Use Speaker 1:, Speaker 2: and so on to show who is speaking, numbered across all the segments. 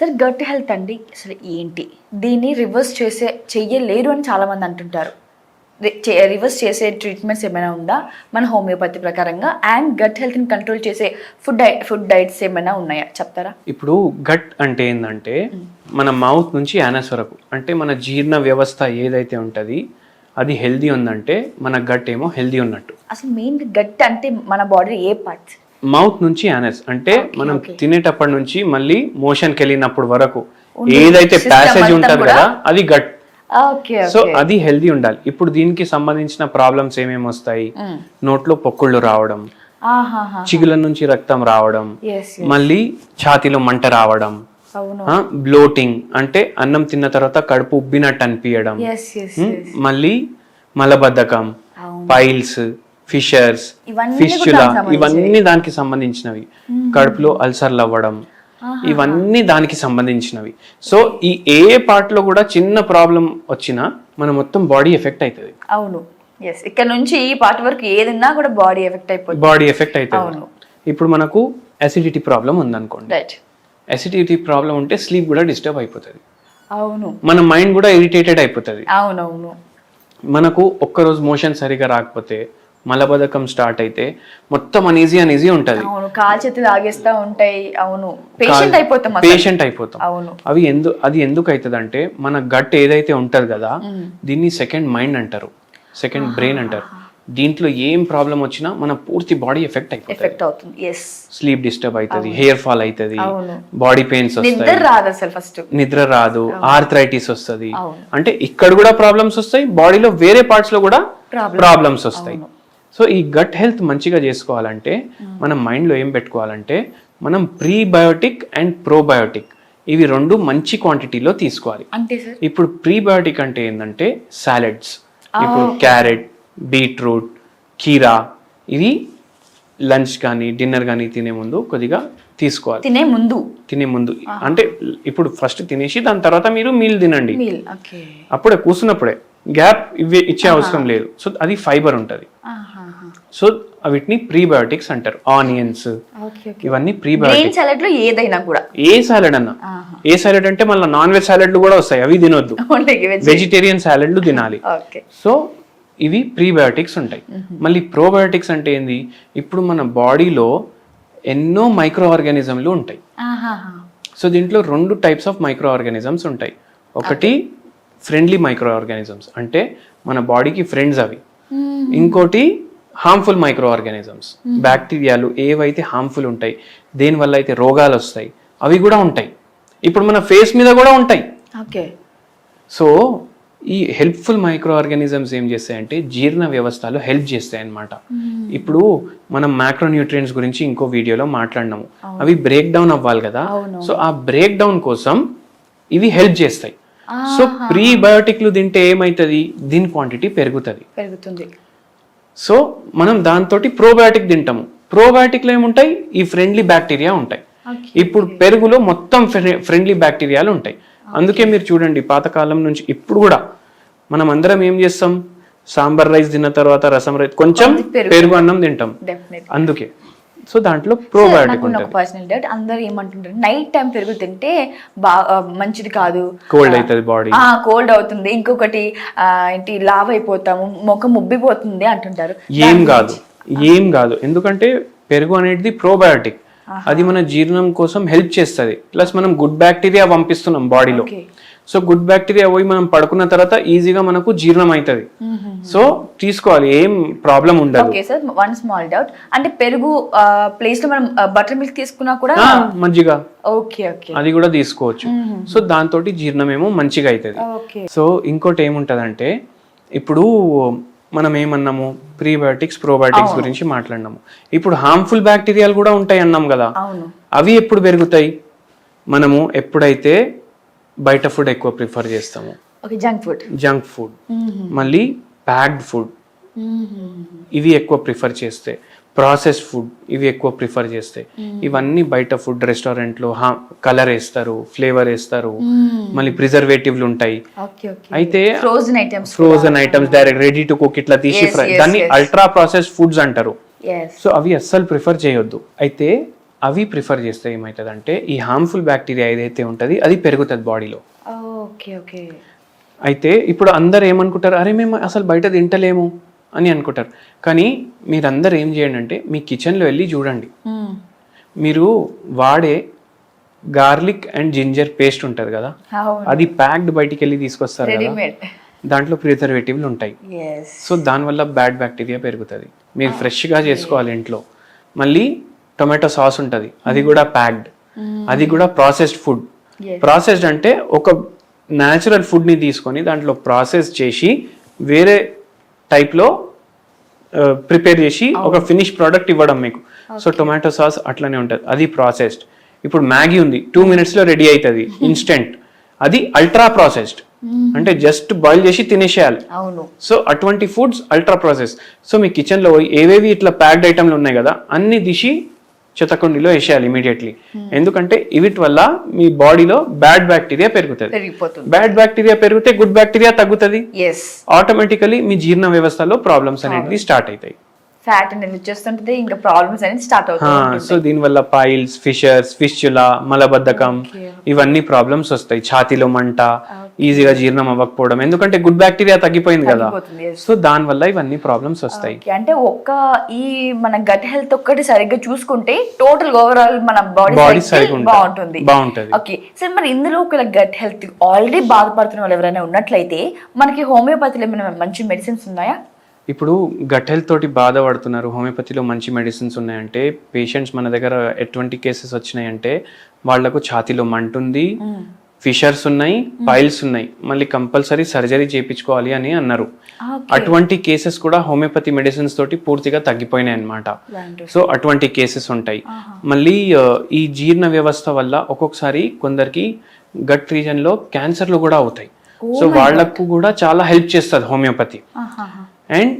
Speaker 1: సరే gut health అండి. అసలు ఏంటి? దీన్ని రివర్స్ చేసే చెయ్యలేరు అని చాలా మంది అంటుంటారు రివర్స్ చేసే ట్రీట్మెంట్స్ ఏమైనా ఉందా? మన హోమియోపతి ప్రకారంగా అండ్ గట్ హెల్త్ని కంట్రోల్ చేసే ఫుడ్ ఫుడ్ డైట్స్ ఏమైనా ఉన్నాయా? చెప్తారా?
Speaker 2: ఇప్పుడు గట్ అంటే ఏంటంటే మన మౌత్ నుంచి యానస్ వరకు అంటే మన జీర్ణ వ్యవస్థ ఏదైతే ఉంటుంది అది హెల్దీ ఉందంటే మన గట్ ఏమో హెల్దీ ఉన్నట్టు.
Speaker 1: అసలు మెయిన్ గట్ అంటే మన బాడీ ఏ పార్ట్స్?
Speaker 2: మౌత్ నుంచి యానస్ అంటే మనం. తినేటప్పటి నుంచి మళ్ళీ మోషన్కి వెళ్ళినప్పుడు వరకు. ఏదైతే ప్యాసేజ్ ఉంటుంది? కదా అది గట్ సో అది హెల్దీ ఉండాలి ఇప్పుడు దీనికి సంబంధించిన ప్రాబ్లమ్స్ ఏమేమి వస్తాయి
Speaker 1: Hmm.
Speaker 2: నోట్లో పొక్కుళ్ళు రావడం చిగుల నుంచి రక్తం రావడం మళ్ళీ ఛాతీలో మంట రావడం బ్లోటింగ్ అంటే అన్నం తిన్న తర్వాత కడుపు ఉబ్బినట్టు అనిపించడం ఉమ్, మళ్ళీ మలబద్ధకం. పైల్స్ ఫిషర్స్
Speaker 1: దానికి
Speaker 2: ఇవన్నీ దానికి సంబంధించినవి. కడుపులో అల్సర్లు అవ్వడం ఇవన్నీ దానికి సంబంధించినవి. సో ఈ ఏ పార్ట్లో కూడా చిన్న ప్రాబ్లం వచ్చినా మన మొత్తం బాడీ ఎఫెక్ట్ అవుతుంది
Speaker 1: అవును. ఎస్ ఇక్కడ నుంచి ఈ పార్ట్ వరకు ఏది ఉన్నా కూడా బాడీ ఎఫెక్ట్ అయిపోతుంది.
Speaker 2: బాడీ ఎఫెక్ట్ అవుతుంది
Speaker 1: అవును.
Speaker 2: ఇప్పుడు మనకు అసిడిటీ ప్రాబ్లం ఉందనుకోండి.
Speaker 1: రైట్
Speaker 2: అసిడిటీ ప్రాబ్లం ఉంటే స్లీప్ కూడా డిస్టర్బ్ అయిపోతుంది.
Speaker 1: అవును.
Speaker 2: మన మైండ్ కూడా ఇరిటేటెడ్ అయిపోతుంది.
Speaker 1: అవునవును.
Speaker 2: మనకు ఒక్కరోజు మోషన్ సరిగా రాకపోతే మలబద్ధకం స్టార్ట్ అయితే మొత్తం అనీజీ అనీజీ ఉంటుంది.
Speaker 1: అవును కాలు ఆగేస్తా ఉంటాయి. అవును పేషెంట్ అయిపోతాం.
Speaker 2: పేషెంట్ అయిపోతాం.
Speaker 1: అవును.
Speaker 2: అవి ఎందు అది ఎందుకు అవుతుంది అంటే మన గట్ ఏదైతే ఉంటది కదా దీన్ని సెకండ్ మైండ్ అంటారు. సెకండ్ బ్రెయిన్ అంటారు. దీంట్లో ఏం ప్రాబ్లం వచ్చినా మన పూర్తి బాడీ ఎఫెక్ట్ అయిపోతుంది.
Speaker 1: ఎఫెక్ట్ అవుతుంది. ఎస్
Speaker 2: స్లీప్ డిస్టర్బ్ అవుతుంది హెయిర్ ఫాల్ అవుతుంది. బాడీ పెయిన్స్ వస్తాయి.
Speaker 1: రాదు అసలు ఫస్ట్
Speaker 2: నిద్ర రాదు ఆర్థరైటిస్ వస్తుంది. అంటే ఇక్కడ కూడా ప్రాబ్లమ్స్ వస్తాయి బాడీలో వేరే పార్ట్స్లో కూడా. ప్రాబ్లమ్స్ వస్తాయి. సో ఈ గట్ హెల్త్ మంచిగా చేసుకోవాలంటే మనం mind లో ఏం పెట్టుకోవాలంటే మనం ప్రీబయోటిక్ అండ్ ప్రోబయోటిక్ ఇవి రెండు మంచి క్వాంటిటీలో తీసుకోవాలి.
Speaker 1: అంతే సార్.
Speaker 2: ఇప్పుడు ప్రీబయోటిక్ అంటే ఏంటంటే సాలెడ్స్ ఇప్పుడు క్యారెట్ బీట్రూట్ కీరా ఇవి లంచ్ కానీ డిన్నర్ కానీ తినే ముందు కొద్దిగా తీసుకోవాలి.
Speaker 1: తినే ముందు.
Speaker 2: తినే ముందు. అంటే ఇప్పుడు ఫస్ట్ తినేసి దాని తర్వాత మీరు మీల్ తినండి. అప్పుడే కూర్చున్నప్పుడే గ్యాప్ ఇవే ఇచ్చే అవసరం లేదు. సో అది ఫైబర్ ఉంటుంది. సో వీటిని ప్రీబయోటిక్స్ అంటారు. ఆనియన్స్. ఇవన్నీ ప్రీబయోటిక్
Speaker 1: గ్రీన్ సాలెడ్లో ఏదైనా కూడా.
Speaker 2: ఏ సాలెడ్ అన్నా. ఏ సాలెడ్ అంటే మళ్ళీ నాన్ వెజ్ సాలెడ్లు కూడా వస్తాయి. అవి తినొద్దు. వెజిటేరియన్ సాలెడ్లు తినాలి. సో ఇవి ప్రీబయోటిక్స్ ఉంటాయి. మళ్ళీ ప్రోబయోటిక్స్ అంటే ఏంది? ఇప్పుడు మన బాడీలో ఎన్నో మైక్రో ఆర్గానిజంలు ఉంటాయి సో దీంట్లో రెండు టైప్స్ ఆఫ్ మైక్రో ఆర్గానిజమ్స్ ఉంటాయి. ఒకటి ఫ్రెండ్లీ మైక్రో ఆర్గానిజమ్స్ అంటే మన బాడీకి ఫ్రెండ్స్ అవి. ఇంకోటి హార్మ్ఫుల్ మైక్రో ఆర్గానిజమ్స్ బ్యాక్టీరియాలు ఏవైతే హార్మ్ఫుల్ ఉంటాయి దేనివల్ల అయితే రోగాలు వస్తాయి అవి కూడా ఉంటాయి. ఇప్పుడు మన ఫేస్ మీద కూడా ఉంటాయి.
Speaker 1: ఓకే
Speaker 2: సో ఈ హెల్ప్ఫుల్ మైక్రో ఆర్గానిజమ్స్ ఏం చేస్తాయంటే జీర్ణ వ్యవస్థలో హెల్ప్ చేస్తాయి అన్నమాట ఇప్పుడు మనం మ్యాక్రోన్యూట్రియంట్స్ గురించి ఇంకో వీడియోలో మాట్లాడినాము. అవి బ్రేక్ డౌన్ అవ్వాలి కదా. సో ఆ బ్రేక్ డౌన్ కోసం ఇవి హెల్ప్ చేస్తాయి. సో ప్రీబయోటిక్లు తింటే ఏమవుతుంది దీని క్వాంటిటీ పెరుగుతుంది.
Speaker 1: పెరుగుతుంది.
Speaker 2: సో మనం దాంతో ప్రోబయోటిక్ తింటాము. ప్రోబయోటిక్లో ఏముంటాయి? ఈ ఫ్రెండ్లీ బ్యాక్టీరియా ఉంటాయి. ఇప్పుడు పెరుగులో మొత్తం ఫ్రెండ్లీ బ్యాక్టీరియాలు ఉంటాయి. అందుకే మీరు చూడండి పాతకాలం నుంచి ఇప్పుడు కూడా మనం అందరం ఏం చేస్తాం? సాంబార్ రైస్ తిన్న తర్వాత రసం రైస్ కొంచెం
Speaker 1: పెరుగు.
Speaker 2: అన్నం తింటాం. అందుకే. సో దాంట్లో ప్రోబయోటిక్ ఉంటుంది.
Speaker 1: పర్సనల్ డౌట్ అందరు ఏమంటుంటారు నైట్ టైం పెరుగు తింటే బాగా మంచిది కాదు.
Speaker 2: కోల్డ్ అవుతుంది బాడీ
Speaker 1: కోల్డ్ అవుతుంది. ఇంకొకటి ఏంటి లావ్ అయిపోతాము ముఖం ఉబ్బిపోతుంది అంటుంటారు.
Speaker 2: ఏం కాదు. ఏం కాదు. ఎందుకంటే పెరుగు అనేది ప్రోబయోటిక్ అది మన జీర్ణం కోసం హెల్ప్ చేస్తుంది. ప్లస్ మనం గుడ్ బ్యాక్టీరియా పంపిస్తున్నాం బాడీలో. సో గుడ్ బ్యాక్టీరియా పోయి మనం పడుకున్న తర్వాత ఈజీగా మనకు జీర్ణం అవుతుంది సో తీసుకోవాలి ఏం ప్రాబ్లం ఉండదు.
Speaker 1: Okay sir one small doubt. అంటే పెరుగు ప్లేస్లో మనం బటర్ మిల్క్ తీసుకున్నా కూడా
Speaker 2: మజ్జిగ
Speaker 1: ఓకే ఓకే.
Speaker 2: అది కూడా తీసుకోవచ్చు. సో దాంతో జీర్ణం ఏమో మంచిగా అవుతుంది సో ఇంకోటి ఏముంటదంటే ఇప్పుడు మనం ఏమన్నాము? ప్రీబయోటిక్స్ ప్రోబయోటిక్స్ గురించి మాట్లాడినాము. ఇప్పుడు హార్మ్ఫుల్ బ్యాక్టీరియాలు కూడా ఉంటాయి అన్నాం కదా. అవి ఎప్పుడు పెరుగుతాయి? మనము ఎప్పుడైతే బయట ఫుడ్ ఎక్కువ ప్రిఫర్ చేస్తాము.
Speaker 1: Okay junk food
Speaker 2: junk food మళ్ళీ ప్యాక్డ్ ఫుడ్ ఇవి ఎక్కువ ప్రిఫర్ చేస్తే. ప్రాసెస్ ఫుడ్ ఇవి ఎక్కువ ప్రిఫర్ చేస్తే. ఇవన్నీ బయట ఫుడ్ రెస్టారెంట్లో కలర్ వేస్తారు ఫ్లేవర్ వేస్తారు. మళ్ళీ ప్రిజర్వేటివ్లు ఉంటాయి. అయితే
Speaker 1: frozen items
Speaker 2: frozen items direct ready to cook ఇట్లా తీసి ఫ్రై దాన్ని. అల్ట్రా ప్రాసెస్ ఫుడ్స్ అంటారు. సో అవి అస్సలు ప్రిఫర్ చేయొద్దు. అయితే అవి ప్రిఫర్ చేస్తే ఏమవుతుందంటే ఈ హార్మ్ఫుల్ బ్యాక్టీరియా ఏదైతే ఉంటుంది అది పెరుగుతుంది బాడీలో.
Speaker 1: Okay okay.
Speaker 2: అయితే ఇప్పుడు అందరు ఏమనుకుంటారు అరే మేము అసలు బయట తింటలేము అని అనుకుంటారు. కానీ మీరందరూ ఏం చేయండి అంటే మీ కిచెన్లో వెళ్ళి చూడండి. మీరు వాడే గార్లిక్ అండ్ జింజర్ పేస్ట్ ఉంటుంది కదా అది ప్యాక్డ్ బయటికి వెళ్ళి తీసుకొస్తారు కదా. దాంట్లో ప్రిజర్వేటివ్లు ఉంటాయి. సో దానివల్ల బ్యాడ్ బ్యాక్టీరియా పెరుగుతుంది. మీరు ఫ్రెష్గా చేసుకోవాలి ఇంట్లో. మళ్ళీ టొమాటో సాస్ ఉంటుంది. అది కూడా ప్యాక్డ్. అది కూడా ప్రాసెస్డ్ ఫుడ్. ప్రాసెస్డ్ అంటే ఒక న్యాచురల్ ఫుడ్ని తీసుకొని దాంట్లో ప్రాసెస్ చేసి వేరే టైప్లో ప్రిపేర్ చేసి ఒక ఫినిష్ ప్రోడక్ట్ ఇవ్వడం మీకు. సో టొమాటో సాస్ అట్లనే ఉంటుంది. అది ప్రాసెస్డ్. ఇప్పుడు మ్యాగీ ఉంది. టూ మినిట్స్లో రెడీ అవుతుంది ఇన్స్టెంట్. అది అల్ట్రా ప్రాసెస్డ్. అంటే జస్ట్ బాయిల్ చేసి తినేసేయాలి. సో అటువంటి ఫుడ్స్ అల్ట్రా ప్రాసెస్. సో మీ కిచెన్లో ఏవేవి ఇట్లా ప్యాక్డ్ ఐటమ్లు ఉన్నాయి కదా అన్ని దిశి చెత్తకుండీలో వేసేయాలి ఇమీడియట్లీ ఎందుకంటే వీటి వల్ల మీ బాడీలో బ్యాడ్ బ్యాక్టీరియా పెరుగుతుంది. బ్యాడ్ బ్యాక్టీరియా పెరిగితే గుడ్ బ్యాక్టీరియా తగ్గుతుంది. ఆటోమేటికలీ మీ జీర్ణ వ్యవస్థలో ప్రాబ్లమ్స్ అనేది స్టార్ట్ అవుతాయి.
Speaker 1: ఫ్యాట్ అనేది వచ్చేస్తుంటది ఇంకా ప్రాబ్లమ్స్ అనేది స్టార్ట్ అవుతుంది
Speaker 2: సో దీనివల్ల పైల్స్ ఫిషర్స్ ఫిష్చులా మలబద్ధకం ఇవన్నీ ప్రాబ్లమ్స్ వస్తాయి. ఛాతీలో మంట ఈజీగా జీర్ణం అవ్వకపోవడం ఎందుకంటే గుడ్ బ్యాక్టీరియా తగ్గిపోయింది కదా. సో దానివల్ల ఇవన్నీ ప్రాబ్లమ్స్ వస్తాయి
Speaker 1: అంటే ఒక్క ఈ మన గట్ హెల్త్ ఒక్కటి సరిగ్గా చూసుకుంటే టోటల్ ఓవరాల్ మన బాడీ. బాగుంటుంది
Speaker 2: బాగుంటది.
Speaker 1: ఓకే సార్ మరి ఇందులో ఒక గట్ హెల్త్ ఆల్రెడీ బాధపడుతున్న వాళ్ళు ఎవరైనా ఉన్నట్లయితే మనకి హోమియోపతిలో ఏమైనా మంచి మెడిసిన్స్ ఉన్నాయా
Speaker 2: ఇప్పుడు గట్ హెల్త్ తోటి బాధపడుతున్నారు హోమియోపతిలో మంచి మెడిసిన్స్ ఉన్నాయంటే పేషెంట్స్ మన దగ్గర ఎటువంటి కేసెస్ వచ్చినాయంటే వాళ్ళకు ఛాతీలో మంట ఉంది ఫిషర్స్ ఉన్నాయి పైల్స్ ఉన్నాయి. మళ్ళీ కంపల్సరీ సర్జరీ చేయించుకోవాలి అని అన్నారు. అటువంటి కేసెస్ కూడా హోమియోపతి మెడిసిన్స్ తోటి పూర్తిగా తగ్గిపోయినాయి అన్నమాట. సో అటువంటి కేసెస్ ఉంటాయి. మళ్ళీ ఈ జీర్ణ వ్యవస్థ వల్ల ఒక్కొక్కసారి కొందరికి గట్ రీజన్లో క్యాన్సర్లు కూడా అవుతాయి. సో వాళ్ళకు కూడా చాలా హెల్ప్ చేస్తుంది హోమియోపతి. అండ్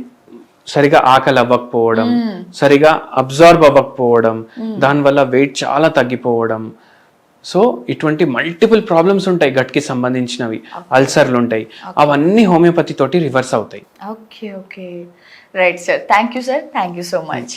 Speaker 2: సరిగా ఆకలి అవ్వకపోవడం సరిగా అబ్జార్బ్ అవ్వకపోవడం దానివల్ల వెయిట్ చాలా తగ్గిపోవడం సో ఇటువంటి మల్టిపుల్ ప్రాబ్లమ్స్ ఉంటాయి గట్కి సంబంధించినవి అల్సర్లు ఉంటాయి. అవన్నీ హోమియోపతి తోటి రివర్స్ అవుతాయి
Speaker 1: okay okay right sir thank you sir thank you so much